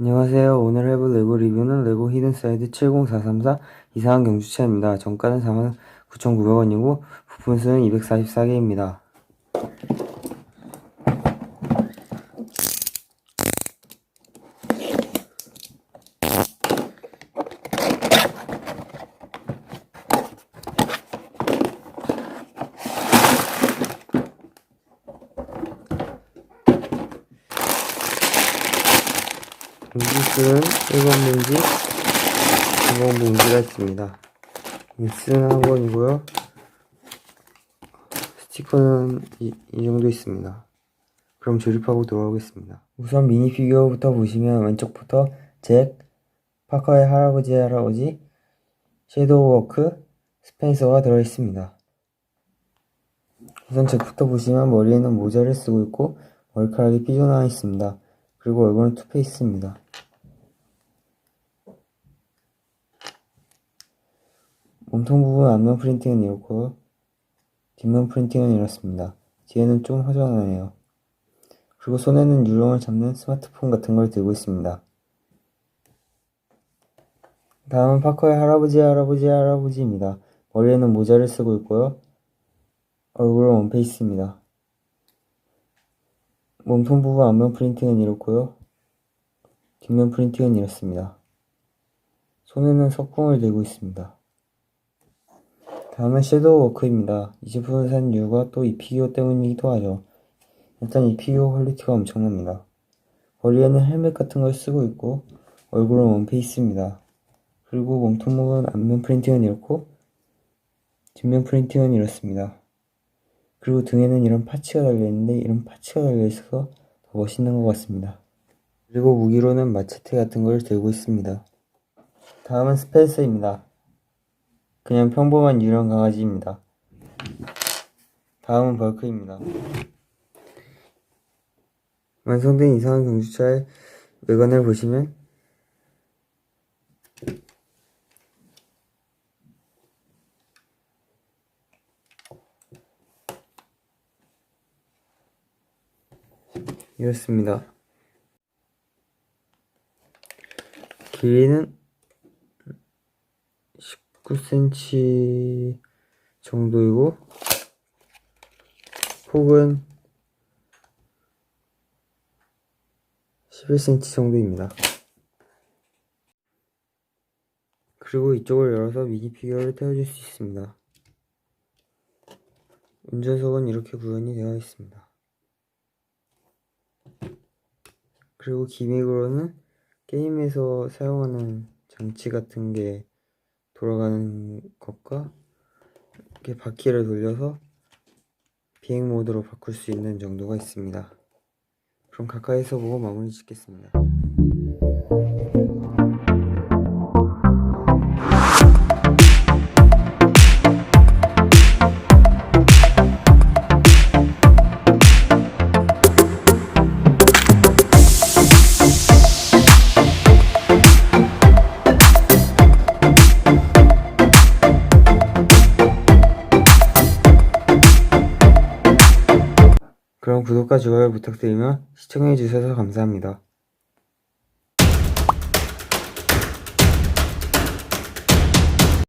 안녕하세요. 오늘 해볼 레고 리뷰는 레고 히든사이드 70434 이상한 경주차입니다. 정가는 49,900원이고 부품 수는 244개입니다. 봉지수는 1번 봉지, 2번 봉지가 있습니다. 뉴스는 한 권이고요. 스티커는 이, 이 정도 있습니다. 그럼 조립하고 돌아오겠습니다. 우선 미니 피규어부터 보시면 왼쪽부터 잭, 파커의 할아버지 할아버지, 섀도우워크, 스펜서가 들어있습니다. 우선 잭부터 보시면 머리에는 모자를 쓰고 있고 머리카락이 삐져나와 있습니다. 그리고 얼굴은 투페이스입니다. 몸통 부분 앞면 프린팅은 이렇고 뒷면 프린팅은 이렇습니다. 뒤에는 좀 허전하네요. 그리고 손에는 유령을 잡는 스마트폰 같은 걸 들고 있습니다. 다음은 파커의 할아버지 할아버지 할아버지입니다. 머리에는 모자를 쓰고 있고요. 얼굴은 원페이스입니다. 몸통 부분 앞면 프린팅은 이렇고요. 뒷면 프린팅은 이렇습니다. 손에는 석궁을 들고 있습니다. 다음은 섀도우 워크입니다. 이 제품을 산 이유가 또 이 피규어 때문이기도 하죠. 일단 이 피규어 퀄리티가 엄청납니다. 머리에는 헬멧 같은 걸 쓰고 있고 얼굴은 원페이스입니다. 그리고 몸통 부분 앞면 프린팅은 이렇고 뒷면 프린팅은 이렇습니다. 그리고 등에는 이런 파츠가 달려있는데 이런 파츠가 달려있어서 더 멋있는 것 같습니다. 그리고 무기로는 마체테 같은 걸 들고 있습니다. 다음은 스펜서입니다. 그냥 평범한 유령 강아지입니다. 다음은 벌크입니다. 완성된 이상한 경주차의 외관을 보시면 이렇습니다. 길이는 19cm 정도이고 폭은 11cm 정도입니다. 그리고 이쪽을 열어서 미니 피규어를 태워줄 수 있습니다. 운전석은 이렇게 구현이 되어 있습니다. 그리고 기믹으로는 게임에서 사용하는 장치 같은 게 돌아가는 것과 이렇게 바퀴를 돌려서 비행 모드로 바꿀 수 있는 정도가 있습니다. 그럼 가까이서 보고 마무리 짓겠습니다. 그럼 구독과 좋아요 부탁드리며 시청해주셔서 감사합니다.